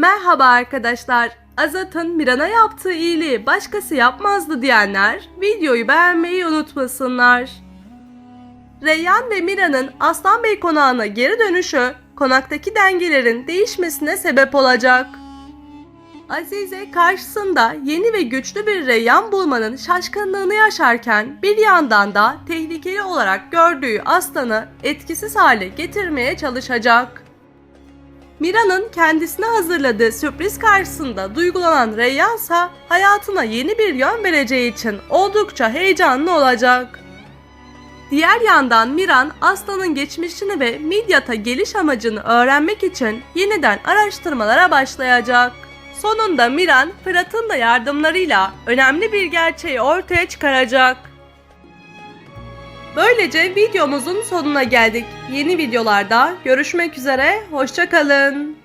Merhaba arkadaşlar. Azat'ın Miran'a yaptığı iyiliği başkası yapmazdı diyenler videoyu beğenmeyi unutmasınlar. Reyyan ve Mira'nın Aslan Bey konağına geri dönüşü konaktaki dengelerin değişmesine sebep olacak. Azize karşısında yeni ve güçlü bir Reyyan bulmanın şaşkınlığını yaşarken bir yandan da tehlikeli olarak gördüğü aslanı etkisiz hale getirmeye çalışacak. Mira'nın kendisine hazırladığı sürpriz karşısında duygulanan Reyyan ise hayatına yeni bir yön vereceği için oldukça heyecanlı olacak. Diğer yandan Miran Aslan'ın geçmişini ve Midyat'a geliş amacını öğrenmek için yeniden araştırmalara başlayacak. Sonunda Miran Fırat'ın da yardımlarıyla önemli bir gerçeği ortaya çıkaracak. Böylece videomuzun sonuna geldik. Yeni videolarda görüşmek üzere, hoşçakalın.